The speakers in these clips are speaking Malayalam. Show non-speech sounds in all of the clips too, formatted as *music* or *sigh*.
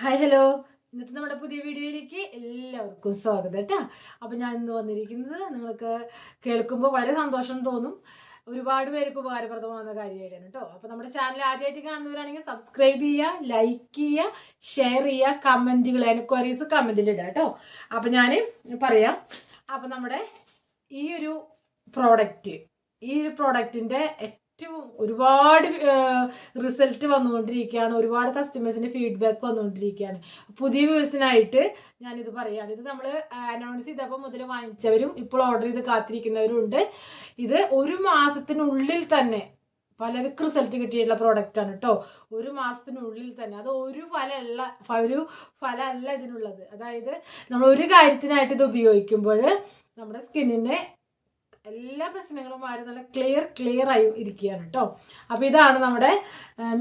ഹായ് ഹലോ ഇന്നത്തെ നമ്മുടെ പുതിയ വീഡിയോയിലേക്ക് എല്ലാവർക്കും സ്വാഗതം കേട്ടോ. അപ്പം ഞാൻ ഇന്ന് വന്നിരിക്കുന്നത് നിങ്ങൾക്ക് കേൾക്കുമ്പോൾ വളരെ സന്തോഷം തോന്നും. ഒരുപാട് പേർക്ക് ഉപകാരപ്രദമാകുന്ന കാര്യമായിട്ടാണ് കേട്ടോ. അപ്പോൾ നമ്മുടെ ചാനൽ ആദ്യമായിട്ട് കാണുന്നവരാണെങ്കിൽ സബ്സ്ക്രൈബ് ചെയ്യുക ലൈക്ക് ചെയ്യുക ഷെയർ ചെയ്യുക കമന്റുകൾ എൻക്വയറീസ് കമന്റിൽ ഇടുക കേട്ടോ. അപ്പം ഞാൻ പറയാം. അപ്പം നമ്മുടെ ഈ ഒരു പ്രോഡക്റ്റ് ഈ ഒരു പ്രോഡക്റ്റിന്റെ ഏറ്റവും ഒരുപാട് റിസൾട്ട് വന്നുകൊണ്ടിരിക്കുകയാണ്. ഒരുപാട് കസ്റ്റമേഴ്സിന്റെ ഫീഡ്ബാക്ക് വന്നുകൊണ്ടിരിക്കുകയാണ്. പുതിയ വ്യൂസിനായിട്ട് ഞാനിത് പറയുകയാണ് ഇത് നമ്മൾ അനൗൺസ് ചെയ്തപ്പോൾ മുതൽ വാങ്ങിച്ചവരും ഇപ്പോൾ ഓർഡർ ചെയ്ത് കാത്തിരിക്കുന്നവരും ഉണ്ട്. ഇത് ഒരു മാസത്തിനുള്ളിൽ തന്നെ പലർക്കും റിസൾട്ട് കിട്ടിയിട്ടുള്ള പ്രോഡക്റ്റാണ് കേട്ടോ ഒരു മാസത്തിനുള്ളിൽ തന്നെ. അത് ഒരു ഫലമല്ല ഒരു ഫലമല്ല ഇതിനുള്ളത്. അതായത് നമ്മൾ ഒരു കാര്യത്തിനായിട്ട് ഇത് ഉപയോഗിക്കുമ്പോൾ നമ്മുടെ സ്കിന്നിനെ എല്ലാ പ്രശ്നങ്ങളും മാറി നല്ല ക്ലിയർ ക്ലിയർ ആയി ഇരിക്കുകയാണ് കേട്ടോ അപ്പോൾ ഇതാണ് നമ്മുടെ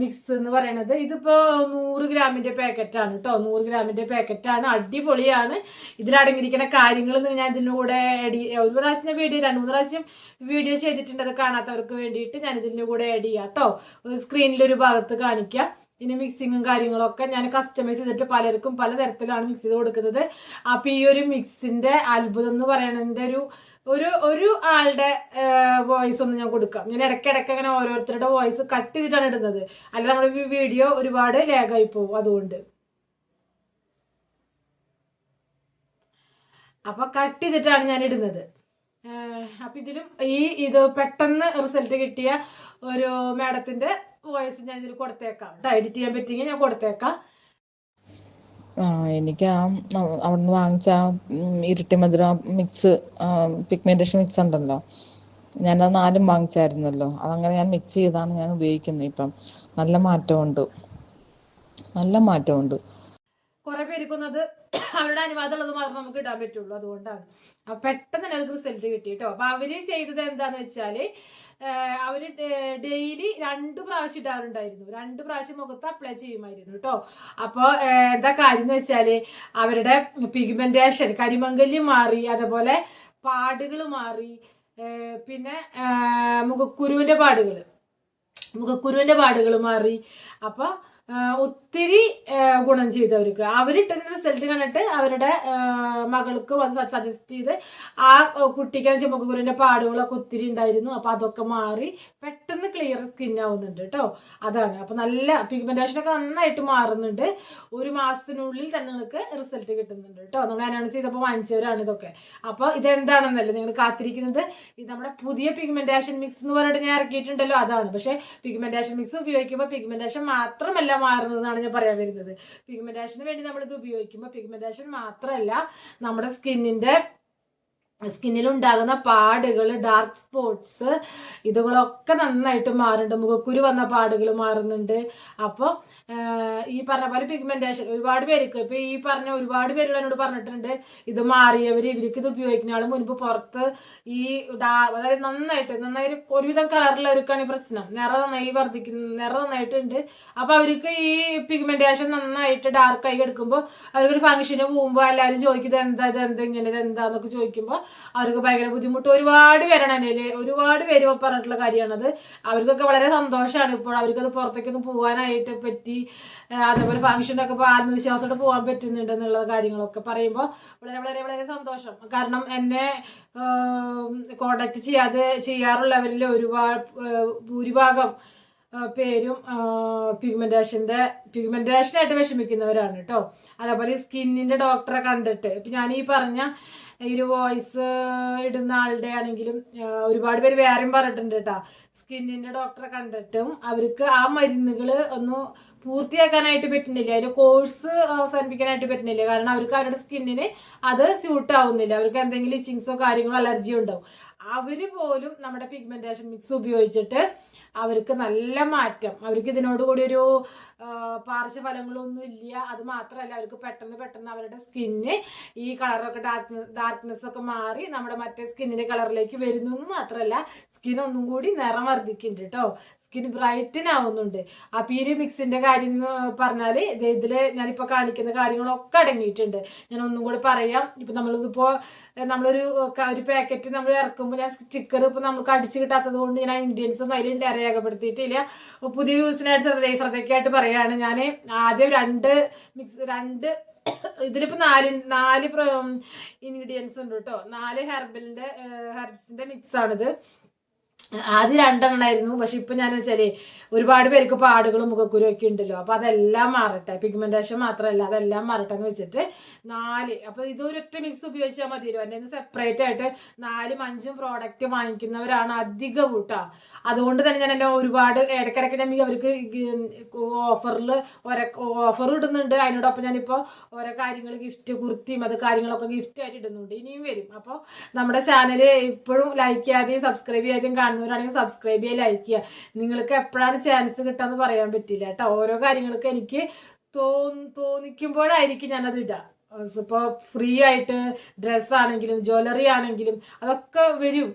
മിക്സ് എന്ന് പറയുന്നത് ഇതിപ്പോൾ നൂറ് ഗ്രാമിന്റെ പാക്കറ്റാണ് കേട്ടോ നൂറ് ഗ്രാമിന്റെ പാക്കറ്റാണ് അടിപൊളിയാണ്. ഇതിലടങ്ങിയിരിക്കുന്ന കാര്യങ്ങൾ ഞാൻ ഇതിന്റെ കൂടെ ഒരു പ്രാവശ്യം വീഡിയോ രണ്ട് മൂന്ന് പ്രാവശ്യം വീഡിയോ ചെയ്തിട്ടുണ്ട്. അത് കാണാത്തവർക്ക് വേണ്ടിയിട്ട് ഞാൻ ഇതിന്റെ കൂടെ ആഡ് ചെയ്യാം കേട്ടോ സ്ക്രീനിലൊരു ഭാഗത്ത് കാണിക്കാം. പിന്നെ മിക്സിങ്ങും കാര്യങ്ങളൊക്കെ ഞാൻ കസ്റ്റമൈസ് ചെയ്തിട്ട് പലർക്കും പലതരത്തിലാണ് മിക്സ് ചെയ്ത് കൊടുക്കുന്നത്. അപ്പോൾ ഈ ഒരു മിക്സിന്റെ അത്ഭുതം എന്ന് പറയുന്നതിന്റെ ഒരു ഒരു ഒരു ആളുടെ വോയിസ് ഒന്ന് ഞാൻ കൊടുക്കാം. ഞാൻ ഇടയ്ക്കിടയ്ക്ക് അങ്ങനെ ഓരോരുത്തരുടെ വോയിസ് കട്ട് ചെയ്തിട്ടാണ് ഇടുന്നത്. അല്ല നമ്മുടെ വീഡിയോ ഒരുപാട് ലാഗായി പോകും അതുകൊണ്ട്. അപ്പൊ കട്ട് ചെയ്തിട്ടാണ് ഞാൻ ഇടുന്നത്. അപ്പൊ ഇതിലും ഈ ഇത് പെട്ടെന്ന് റിസൾട്ട് കിട്ടിയ ഒരു മാഡത്തിന്റെ വോയിസ് ഞാൻ ഇതിൽ കൊടുത്തേക്കാം. എഡിറ്റ് ചെയ്യാൻ പറ്റിയെങ്കിൽ ഞാൻ കൊടുത്തേക്കാം. എനിക്ക് ആ അവിടുന്ന് വാങ്ങിച്ച ആ ഇരുട്ടി മധുര മിക്സ് പിഗ്മെന്റേഷൻ മിക്സ് ഉണ്ടല്ലോ. ഞാനത് നാലും വാങ്ങിച്ചായിരുന്നല്ലോ. അതങ്ങനെ ഞാൻ മിക്സ് ചെയ്താണ് ഞാൻ ഉപയോഗിക്കുന്നത് ഇപ്പം. നല്ല മാറ്റമുണ്ട്. നല്ല മാറ്റമുണ്ട്. കുറെ പേരിക്കുന്നത് അവരുടെ അനുവാദമുള്ളത് മാത്രം നമുക്ക് ഇടാൻ പറ്റുള്ളൂ. അതുകൊണ്ടാണ്. പെട്ടെന്ന് തന്നെ അവർക്ക് റിസൾട്ട് കിട്ടി കേട്ടോ. അപ്പൊ അവർ ചെയ്തത് എന്താന്ന് വെച്ചാൽ അവർ ഡെയിലി രണ്ട് പ്രാവശ്യം ഇടാറുണ്ടായിരുന്നു. രണ്ട് പ്രാവശ്യം മുഖത്ത് അപ്ലൈ ചെയ്യുമായിരുന്നു കേട്ടോ അപ്പോൾ എന്താ കാര്യം എന്ന് വെച്ചാൽ അവരുടെ പിഗ്മെന്റേഷൻ കരിമംഗല്യം മാറി അതേപോലെ പാടുകൾ മാറി പിന്നെ മുഖക്കുരുവിന്റെ പാടുകൾ മുഖക്കുരുവിന്റെ പാടുകൾ മാറി. അപ്പോൾ ഒത്തിരി ഗുണം ചെയ്തു അവർക്ക് അവരിട്ടതിന് റിസൾട്ട് കണ്ടിട്ട് അവരുടെ മകൾക്ക് വന്ന് സജസ്റ്റ് ചെയ്ത് ആ കുട്ടിക്കാൻ ചുമക്കുരുവിന്റെ പാടുകളൊക്കെ ഒത്തിരി ഉണ്ടായിരുന്നു. അപ്പോൾ അതൊക്കെ മാറി പെട്ടെന്ന് ക്ലിയർ സ്കിൻ ആവുന്നുണ്ട് കേട്ടോ അതാണ്. അപ്പോൾ നല്ല പിഗ്മെന്റേഷനൊക്കെ നന്നായിട്ട് മാറുന്നുണ്ട്. ഒരു മാസത്തിനുള്ളിൽ തന്നെ നിങ്ങൾക്ക് റിസൾട്ട് കിട്ടുന്നുണ്ട് കേട്ടോ നമ്മൾ അനൗൺസ് ചെയ്തപ്പോൾ വാങ്ങിച്ചവരാണ് ഇതൊക്കെ. അപ്പോൾ ഇതെന്താണെന്നല്ലേ നിങ്ങൾ കാത്തിരിക്കുന്നത്? ഇത് നമ്മുടെ പുതിയ പിഗ്മെന്റേഷൻ മിക്സ് എന്ന് പറഞ്ഞിട്ട് ഞാൻ ഇറക്കിയിട്ടുണ്ടല്ലോ. അതാണ്. പക്ഷേ പിഗ്മെന്റേഷൻ മിക്സ് ഉപയോഗിക്കുമ്പോൾ പിഗ്മെന്റേഷൻ മാത്രമല്ല മാറുന്നതെന്നാണ് ഞാൻ പറയാൻ വരുന്നത്. പിഗ്മെന്റേഷന് വേണ്ടി നമ്മളിത് ഉപയോഗിക്കുമ്പോൾ പിഗ്മെന്റേഷൻ മാത്രമല്ല നമ്മുടെ സ്കിന്നിന്റെ സ്കിന്നിൽ ഉണ്ടാകുന്ന പാടുകൾ ഡാർക്ക് സ്പോട്ട്സ് ഇതുകളൊക്കെ നന്നായിട്ട് മാറുന്നുണ്ട്. മുഖക്കുരു വന്ന പാടുകൾ മാറുന്നുണ്ട്. അപ്പോൾ ഈ പറഞ്ഞ പോലെ പിഗ്മെന്റേഷൻ ഒരുപാട് പേർക്ക് ഇപ്പോൾ ഈ പറഞ്ഞ ഒരുപാട് പേരുകൾ എന്നോട് പറഞ്ഞിട്ടുണ്ട്. ഇത് മാറിയവർ ഇവർക്ക് ഇത് ഉപയോഗിക്കുന്ന ആൾ മുൻപ് പുറത്ത് ഈ ഡാ അതായത് നന്നായിട്ട് നന്നായി ഒരുവിധം കളറിലവർക്കാണ് ഈ പ്രശ്നം. നിറ നന്നായി വർദ്ധിക്കുന്ന നിറ നന്നായിട്ടുണ്ട്. അപ്പോൾ അവർക്ക് ഈ പിഗ്മെന്റേഷൻ നന്നായിട്ട് ഡാർക്കായി എടുക്കുമ്പോൾ അവർക്കൊരു ഫംഗ്ഷന് പോകുമ്പോൾ എല്ലാവരും ചോദിക്കുന്നത് എന്താ ഇത് എന്താ ഇങ്ങനെ എന്താന്നൊക്കെ ചോദിക്കുമ്പോൾ അവർക്ക് ഭയങ്കര ബുദ്ധിമുട്ട്. ഒരുപാട് പേരാണ് അതിൽ ഒരുപാട് പേര് പറഞ്ഞിട്ടുള്ള കാര്യമാണത്. അവർക്കൊക്കെ വളരെ സന്തോഷമാണ് ഇപ്പോൾ അവർക്കത് പുറത്തേക്കൊന്ന് പോകാനായിട്ട് പറ്റി. അതേപോലെ ഫംഗ്ഷനൊക്കെ ഇപ്പോൾ ആത്മവിശ്വാസത്തോടെ പോകാൻ പറ്റുന്നുണ്ട് എന്നുള്ള കാര്യങ്ങളൊക്കെ പറയുമ്പോൾ വളരെ വളരെ വളരെ സന്തോഷം. കാരണം എന്നെ കോണ്ടാക്ട് ചെയ്യാതെ ചെയ്യാറുള്ളവരിൽ ഒരുപാട് ഭൂരിഭാഗം പേരും പിഗ്മെന്റേഷന്റെ പിഗ്മെന്റേഷനായിട്ട് വിഷമിക്കുന്നവരാണ് കേട്ടോ. അതേപോലെ സ്കിന്നിന്റെ ഡോക്ടറെ കണ്ടിട്ട് ഇപ്പം ഞാൻ ഈ പറഞ്ഞ ഈ ഒരു വോയിസ് ഇടുന്ന ആളുടെ ആണെങ്കിലും ഒരുപാട് പേര് വേറെയും പറഞ്ഞിട്ടുണ്ട് കേട്ടോ. സ്കിന്നിന്റെ ഡോക്ടറെ കണ്ടിട്ടും അവർക്ക് ആ മരുന്നുകൾ ഒന്ന് പൂർത്തിയാക്കാനായിട്ട് പറ്റുന്നില്ല. അതിന്റെ കോഴ്സ് അവസാനിപ്പിക്കാനായിട്ട് പറ്റുന്നില്ല. കാരണം അവർക്ക് അവരുടെ സ്കിന്നിന് അത് സ്യൂട്ട് ആവുന്നില്ല. അവർക്ക് എന്തെങ്കിലും ഇച്ചിങ്സോ കാര്യങ്ങളോ അലർജിയോ ഉണ്ടാവും. അവർ പോലും നമ്മുടെ പിഗ്മെന്റേഷൻ മിക്സ് ഉപയോഗിച്ചിട്ട് അവർക്ക് നല്ല മാറ്റം. അവർക്ക് ഇതിനോട് കൂടി ഒരു പാർശ്വഫലങ്ങളൊന്നും ഇല്ല. അത് മാത്രമല്ല അവർക്ക് പെട്ടെന്ന് പെട്ടെന്ന് അവരുടെ സ്കിന്ന് ഈ കളറൊക്കെ ഡാർക്ക് ഡാർക്ക്നെസ് ഒക്കെ മാറി നമ്മുടെ മറ്റേ സ്കിന്നിന്റെ കളറിലേക്ക് വരുന്നു എന്ന് മാത്രമല്ല സ്കിൻ ഒന്നും കൂടി നിറം വർദ്ധിക്കുന്നുണ്ട് കേട്ടോ സ്കിൻ ബ്രൈറ്റൻ ആവുന്നുണ്ട് ആ ഒരു മിക്സിന്റെ കാര്യം എന്ന് പറഞ്ഞാൽ ഇതിൽ ഞാനിപ്പോൾ കാണിക്കുന്ന കാര്യങ്ങളൊക്കെ അടങ്ങിയിട്ടുണ്ട്. ഞാൻ ഒന്നും കൂടി പറയാം. ഇപ്പം നമ്മളിതിപ്പോൾ നമ്മളൊരു ഒരു പാക്കറ്റ് നമ്മൾ ഇറക്കുമ്പോൾ ഞാൻ സ്റ്റിക്കർ ഇപ്പോൾ നമുക്ക് അടിച്ച് കിട്ടാത്തത് കൊണ്ട് ഞാൻ ഇൻഗ്രീഡിയൻസ് ഒന്നും അതിൽ രേഖപ്പെടുത്തിയിട്ടില്ല. അപ്പോൾ പുതിയ യൂസിനായിട്ട് ശ്രദ്ധ ശ്രദ്ധയ്ക്കായിട്ട് പറയുകയാണ് ഞാൻ ആദ്യം രണ്ട് മിക്സ് രണ്ട് *coughs* ഇതിലിപ്പോൾ നാല് നാല് ഇൻഗ്രീഡിയൻസ് ഉണ്ട് കേട്ടോ നാല് ഹെർബലിന്റെ ഹെർബ്സിന്റെ മിക്സാണിത് ആദ്യം രണ്ടെണ്ണമായിരുന്നു പക്ഷെ ഇപ്പം ഞാൻ ശരി ഒരുപാട് പേർക്ക് പാടുകളും മുഖക്കുരും ഒക്കെ ഉണ്ടല്ലോ. അപ്പോൾ അതെല്ലാം മാറട്ടെ. പിഗ്മെന്റേഷൻ മാത്രമല്ല അതെല്ലാം മാറട്ടെ എന്ന് വെച്ചിട്ട് നാല്. അപ്പോൾ ഇത് ഒരൊറ്റ മിക്സ് ഉപയോഗിച്ചാൽ മതിയല്ലോ. എന്റെ സെപ്പറേറ്റ് ആയിട്ട് നാലും അഞ്ചും പ്രോഡക്റ്റ് വാങ്ങിക്കുന്നവരാണ് അധികം കൂട്ടാ അതുകൊണ്ട് തന്നെ ഞാൻ എന്നെ ഒരുപാട് ഇടയ്ക്കിടയ്ക്ക് ഞാൻ അവർക്ക് ഓഫറിൽ ഓരോ ഓഫർ ഇടുന്നുണ്ട്. അതിനോടൊപ്പം ഞാനിപ്പോൾ ഓരോ കാര്യങ്ങൾ ഗിഫ്റ്റ് കുർത്തിയും അത് കാര്യങ്ങളൊക്കെ ഗിഫ്റ്റ് ആയിട്ട് ഇടുന്നുണ്ട്. ഇനിയും വരും. അപ്പോൾ നമ്മുടെ ചാനൽ ഇപ്പോഴും ലൈക്ക് ചെയ്യാതെയും സബ്സ്ക്രൈബ് ചെയ്യാതെയും കാണുന്നവരാണെങ്കിൽ സബ്സ്ക്രൈബ് ചെയ്യുക ലൈക്ക് ചെയ്യുക നിങ്ങൾക്ക് എപ്പോഴാണ് ചാൻസ് കിട്ടാന്ന് പറയാൻ പറ്റില്ല കേട്ടോ. ഓരോ കാര്യങ്ങൾക്കും എനിക്ക് തോന്നി തോന്നിക്കുമ്പോഴായിരിക്കും ഞാനത് ഇടുക ഇപ്പോൾ ഫ്രീ ആയിട്ട് ഡ്രസ്സാണെങ്കിലും ജ്വല്ലറി ആണെങ്കിലും അതൊക്കെ വരും.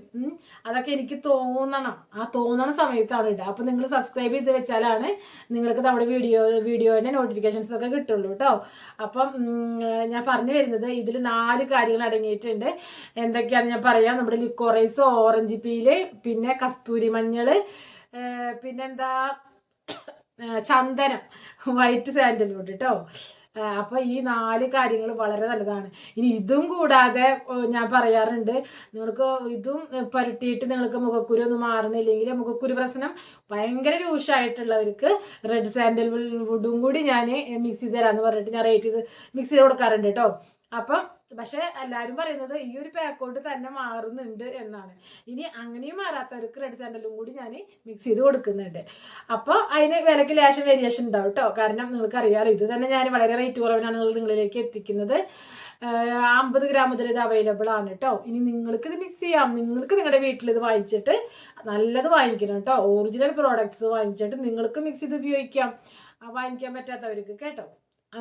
അതൊക്കെ എനിക്ക് തോന്നണം. ആ തോന്നണ സമയത്താണ് ഇടുക അപ്പോൾ നിങ്ങൾ സബ്സ്ക്രൈബ് ചെയ്ത് വെച്ചാലാണ് നിങ്ങൾക്ക് നമ്മുടെ വീഡിയോ വീഡിയോന്റെ നോട്ടിഫിക്കേഷൻസ് ഒക്കെ കിട്ടുള്ളൂ കേട്ടോ അപ്പം ഞാൻ പറഞ്ഞു വരുന്നത് ഇതിൽ നാല് കാര്യങ്ങൾ അടങ്ങിയിട്ടുണ്ട്. എന്തൊക്കെയാണെന്ന് ഞാൻ പറയാം. നമ്മുടെ ലിക്കോറൈസ് ഓറഞ്ച് പീൽ പിന്നെ കസ്തൂരി മഞ്ഞൾ പിന്നെന്താ ചന്ദനം വൈറ്റ് സാൻഡൽവുഡ് കേട്ടോ അപ്പോൾ ഈ നാല് കാര്യങ്ങൾ വളരെ നല്ലതാണ്. ഇനി ഇതും കൂടാതെ ഞാൻ പറയാറുണ്ട് നിങ്ങൾക്ക് ഇതും പുരട്ടിയിട്ട് നിങ്ങൾക്ക് മുഖക്കുരു ഒന്നും മാറണില്ലെങ്കിൽ മുഖക്കുരു പ്രശ്നം ഭയങ്കര രൂക്ഷമായിട്ടുള്ളവർക്ക് റെഡ് സാൻഡൽ വുഡും കൂടി ഞാൻ മിക്സ് ചെയ്ത് തരാമെന്ന് പറഞ്ഞിട്ട് ഞാൻ റേറ്റ് ചെയ്ത് മിക്സ് ചെയ്ത് കൊടുക്കാറുണ്ട് കേട്ടോ അപ്പം പക്ഷെ എല്ലാവരും പറയുന്നത് ഈ ഒരു പാക്കോട്ട് തന്നെ മാറുന്നുണ്ട് എന്നാണ്. ഇനി അങ്ങനെയും മാറാത്തവർക്ക് റെഡ് സാൻഡലും കൂടി ഞാൻ മിക്സ് ചെയ്ത് കൊടുക്കുന്നുണ്ട്. അപ്പോൾ അതിന് വിലക്ക് ലേശം വേരിയേഷൻ ഉണ്ടാവും കേട്ടോ കാരണം നിങ്ങൾക്ക് അറിയാലോ ഇത് തന്നെ ഞാൻ വളരെ റേറ്റ് കുറവിനാണ് നിങ്ങളിലേക്ക് എത്തിക്കുന്നത്. അമ്പത് ഗ്രാം മുതൽ ഇത് അവൈലബിൾ ആണ് കേട്ടോ ഇനി നിങ്ങൾക്ക് ഇത് മിക്സ് ചെയ്യാം. നിങ്ങൾക്ക് നിങ്ങളുടെ വീട്ടിൽ ഇത് വാങ്ങിച്ചിട്ട് നല്ലത് വാങ്ങിക്കണം കേട്ടോ ഒറിജിനൽ പ്രോഡക്ട്സ് വാങ്ങിച്ചിട്ട് നിങ്ങൾക്ക് മിക്സ് ചെയ്ത് ഉപയോഗിക്കാം. വാങ്ങിക്കാൻ പറ്റാത്തവർക്ക് കേട്ടോ.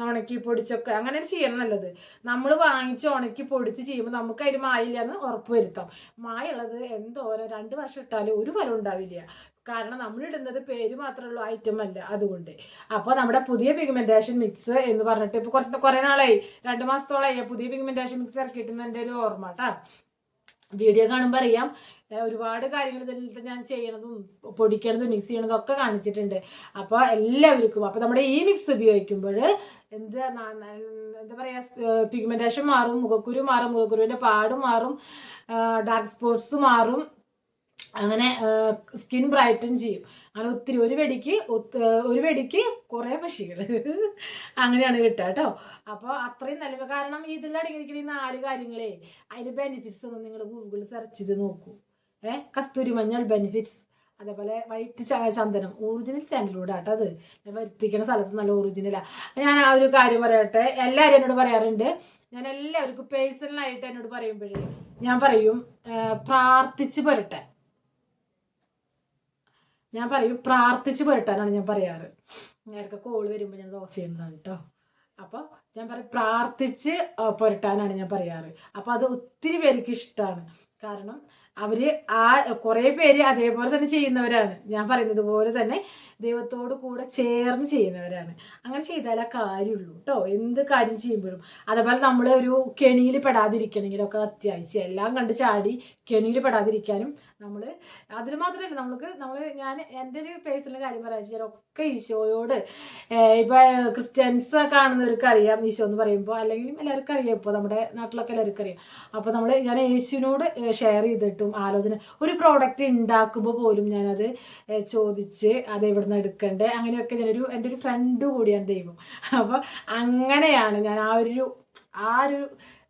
ഉണക്കി പൊടിച്ചൊക്കെ അങ്ങനെ ചെയ്യണം നല്ലത്. നമ്മൾ വാങ്ങിച്ച് ഉണക്കി പൊടിച്ച് ചെയ്യുമ്പോൾ നമുക്ക് അതിൽ മായില്ല എന്ന് ഉറപ്പ് വരുത്താം. മായുള്ളത് എന്തോരം രണ്ട് വർഷം ഇട്ടാലും ഒരു ഫലം ഉണ്ടാവില്ല. കാരണം നമ്മളിടുന്നത് പേര് മാത്രമുള്ള ഐറ്റം അല്ല. അതുകൊണ്ട്. അപ്പോൾ നമ്മുടെ പുതിയ പിഗ്മെന്റേഷൻ മിക്സ് എന്ന് പറഞ്ഞിട്ട് ഇപ്പോൾ കുറച്ച് കുറേ നാളായി. രണ്ട് മാസത്തോളമായി പുതിയ പിഗ്മെന്റേഷൻ മിക്സ് ഇറക്കിയിട്ടെന്ന് എന്റെ ഒരു ഓർമ്മ കേട്ടോ വീഡിയോ കാണുമ്പോൾ അറിയാം. ഒരുപാട് കാര്യങ്ങൾ ഇതിൽ ഞാൻ ചെയ്യണതും പൊടിക്കണതും മിക്സ് ചെയ്യണതും ഒക്കെ കാണിച്ചിട്ടുണ്ട്. അപ്പോൾ എല്ലാവർക്കും അപ്പോൾ നമ്മുടെ ഈ മിക്സ് ഉപയോഗിക്കുമ്പോൾ എന്ത് എന്താ പറയുക പിഗ്മെന്റേഷൻ മാറും മുഖക്കുരു മാറും മുഖക്കുരുവിന്റെ പാട് മാറും ഡാർക്ക് സ്പോട്ട്സ് മാറും അങ്ങനെ സ്കിൻ ബ്രൈറ്റൻ ചെയ്യും. അങ്ങനെ ഒത്തിരി ഒരു വെടിക്ക് ഒരു വെടിക്ക് കുറേ പക്ഷികൾ അങ്ങനെയാണ് കിട്ടുക കേട്ടോ. അപ്പോൾ അത്രയും നല്ല കാരണം ഇതിലടങ്ങിയിരിക്കുന്ന ഈ നാല് കാര്യങ്ങളെ അതിന്റെ ബെനിഫിറ്റ്സ് ഒന്ന് നിങ്ങൾ ഗൂഗിളിൽ സെർച്ച് ചെയ്ത് നോക്കൂ. ഏ കസ്തൂരി മഞ്ഞൾ ബെനിഫിറ്റ്സ് അതേപോലെ വൈറ്റ് ചന്ദനം ഒറിജിനൽ സാൻഡൽവുഡ് ആട്ടോ അത്. ഞാൻ വരുത്തിക്കുന്ന സ്ഥലത്ത് നല്ല ഒറിജിനലാണ് ഞാൻ ആ ഒരു കാര്യം പറയട്ടെ. എല്ലാവരും എന്നോട് പറയാറുണ്ട്. ഞാൻ എല്ലാവർക്കും പേഴ്സണലായിട്ട് എന്നോട് പറയുമ്പോഴേ ഞാൻ പറയും പ്രാർത്ഥിച്ച് പുരട്ടെ. ഞാൻ പറയും പ്രാർത്ഥിച്ച് പുരട്ടാനാണ് ഞാൻ പറയാറ്. ഇടയ്ക്ക് കോൾ വരുമ്പോൾ ഞാൻ ഓഫ് ചെയ്യുന്നതാണ് കേട്ടോ അപ്പോൾ ഞാൻ പറയും പ്രാർത്ഥിച്ച് പുരട്ടാനാണ് ഞാൻ പറയാറ്. അപ്പോൾ അത് ഒത്തിരി പേർക്ക് ഇഷ്ടമാണ് കാരണം അവർ ആ കുറേ പേര് അതേപോലെ തന്നെ ചെയ്യുന്നവരാണ്. ഞാൻ പറയുന്നത് പോലെ തന്നെ ദൈവത്തോട് കൂടെ ചേർന്ന് ചെയ്യുന്നവരാണ്. അങ്ങനെ ചെയ്താലേ കാര്യമുള്ളൂ കേട്ടോ എന്ത് കാര്യം ചെയ്യുമ്പോഴും. അതേപോലെ നമ്മൾ ഒരു കെണിയിൽ പെടാതിരിക്കണമെങ്കിലൊക്കെ അത്യാവശ്യം. എല്ലാം കണ്ട് ചാടി കെണിയിൽ പെടാതിരിക്കാനും നമ്മൾ അതിൽ മാത്രമല്ല നമ്മൾക്ക് നമ്മൾ ഞാൻ എന്റെ ഒരു പേഴ്സണൽ കാര്യം പറയാൻ വെച്ചാൽ ഒക്കെ ഈശോയോട് ഇപ്പോൾ ക്രിസ്ത്യൻസ് കാണുന്നവർക്ക് അറിയാം ഈശോ എന്ന് പറയുമ്പോൾ. അല്ലെങ്കിൽ എല്ലാവർക്കും അറിയാം ഇപ്പോൾ നമ്മുടെ നാട്ടിലൊക്കെ എല്ലാവർക്കും അറിയാം. അപ്പോൾ നമ്മൾ ഞാൻ യേശുവിനോട് ഷെയർ ചെയ്തിട്ടും ആലോചന. ഒരു പ്രോഡക്റ്റ് ഉണ്ടാക്കുമ്പോൾ പോലും ഞാനത് ചോദിച്ച് അത് എവിടെ നിന്ന് എടുക്കണ്ടേ? അങ്ങനെയൊക്കെ ഞാനൊരു എന്റെ ഒരു ഫ്രണ്ട് കൂടിയാണ് ദൈവം അപ്പോൾ അങ്ങനെയാണ് ഞാൻ ആ ഒരു ആ ഒരു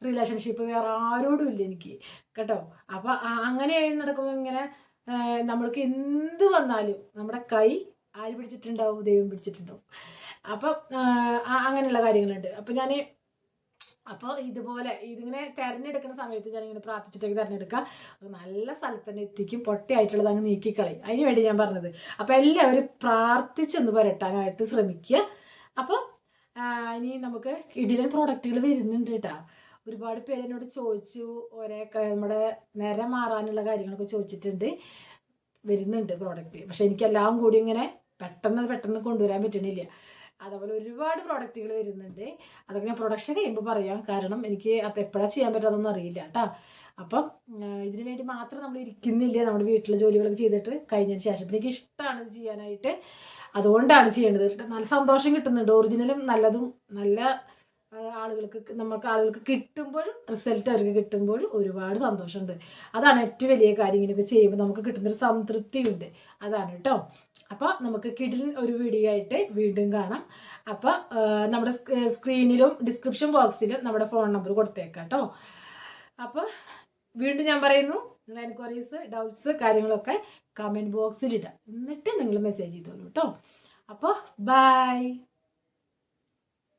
റിലേഷൻഷിപ്പ് വേറെ ആരോടും ഇല്ല എനിക്ക്. കേട്ടോ? അപ്പോൾ അങ്ങനെ നടക്കുമ്പോൾ ഇങ്ങനെ നമ്മൾക്ക് എന്ത് വന്നാലും നമ്മുടെ കൈ ആര് പിടിച്ചിട്ടുണ്ടാവും? ദൈവം പിടിച്ചിട്ടുണ്ടാവും. അപ്പം അങ്ങനെയുള്ള കാര്യങ്ങളുണ്ട്. അപ്പം ഞാൻ അപ്പോൾ ഇതുപോലെ ഇതിങ്ങനെ തിരഞ്ഞെടുക്കുന്ന സമയത്ത് ഞാൻ ഇങ്ങനെ പ്രാർത്ഥിച്ചിട്ടൊക്കെ തിരഞ്ഞെടുക്കുക. നല്ല സ്ഥലത്ത് തന്നെ എത്തിക്കും പൊട്ടിയായിട്ടുള്ളത് അങ്ങ് നീക്കിക്കളയും. അതിന് വേണ്ടി ഞാൻ പറഞ്ഞത്. അപ്പോൾ എല്ലാവരും പ്രാർത്ഥിച്ചൊന്ന് പുരട്ടാനായിട്ട് ശ്രമിക്കുക. അപ്പോൾ ഇനി നമുക്ക് ഇടിലൻ പ്രോഡക്റ്റുകൾ വരുന്നുണ്ട് കേട്ടോ. ഒരുപാട് പേര് എന്നോട് ചോദിച്ചു. ഒരേ നമ്മുടെ നേരെ മാറാനുള്ള കാര്യങ്ങളൊക്കെ ചോദിച്ചിട്ടുണ്ട്. വരുന്നുണ്ട് പ്രോഡക്റ്റ് പക്ഷെ എനിക്കെല്ലാം കൂടി ഇങ്ങനെ പെട്ടെന്ന് പെട്ടെന്ന് കൊണ്ടുവരാൻ പറ്റണില്ല. അതുപോലെ ഒരുപാട് പ്രോഡക്റ്റുകൾ വരുന്നുണ്ട്. അതൊക്കെ ഞാൻ പ്രൊഡക്ഷൻ കഴിയുമ്പോൾ പറയാം. കാരണം എനിക്ക് അത് എപ്പോഴാണ് ചെയ്യാൻ പറ്റാതൊന്നും അറിയില്ല കേട്ടോ. അപ്പം ഇതിനു വേണ്ടി മാത്രം നമ്മൾ ഇരിക്കുന്നില്ല നമ്മുടെ വീട്ടിലെ ജോലികളൊക്കെ ചെയ്തിട്ട് കഴിഞ്ഞതിന് ശേഷം. എനിക്ക് ഇഷ്ടമാണ് ചെയ്യാനായിട്ട്. അതുകൊണ്ടാണ് ചെയ്യേണ്ടത്. നല്ല സന്തോഷം കിട്ടുന്നുണ്ട്. ഒറിജിനലും നല്ലതും നല്ല ആളുകൾക്ക് നമുക്ക് ആളുകൾക്ക് കിട്ടുമ്പോഴും റിസൾട്ട് അവർക്ക് കിട്ടുമ്പോഴും ഒരുപാട് സന്തോഷമുണ്ട്. അതാണ് ഏറ്റവും വലിയ കാര്യം ഇങ്ങനെയൊക്കെ ചെയ്യുമ്പോൾ നമുക്ക് കിട്ടുന്നൊരു സംതൃപ്തിയുണ്ട്. അതാണ് കേട്ടോ. അപ്പോൾ നമുക്ക് കിടിൽ ഒരു വീഡിയോ ആയിട്ട് വീണ്ടും കാണാം. അപ്പോൾ നമ്മുടെ സ്ക്രീനിലും ഡിസ്ക്രിപ്ഷൻ ബോക്സിലും നമ്മുടെ ഫോൺ നമ്പർ കൊടുത്തേക്കാം കേട്ടോ. അപ്പോൾ വീണ്ടും ഞാൻ പറയുന്നു നിങ്ങൾ എൻക്വയറീസ് ഡൗട്ട്സ് കാര്യങ്ങളൊക്കെ കമന്റ് ബോക്സിൽ ഇടാം എന്നിട്ട് നിങ്ങൾ മെസ്സേജ് ചെയ്തോളൂ കേട്ടോ. അപ്പോൾ ബൈ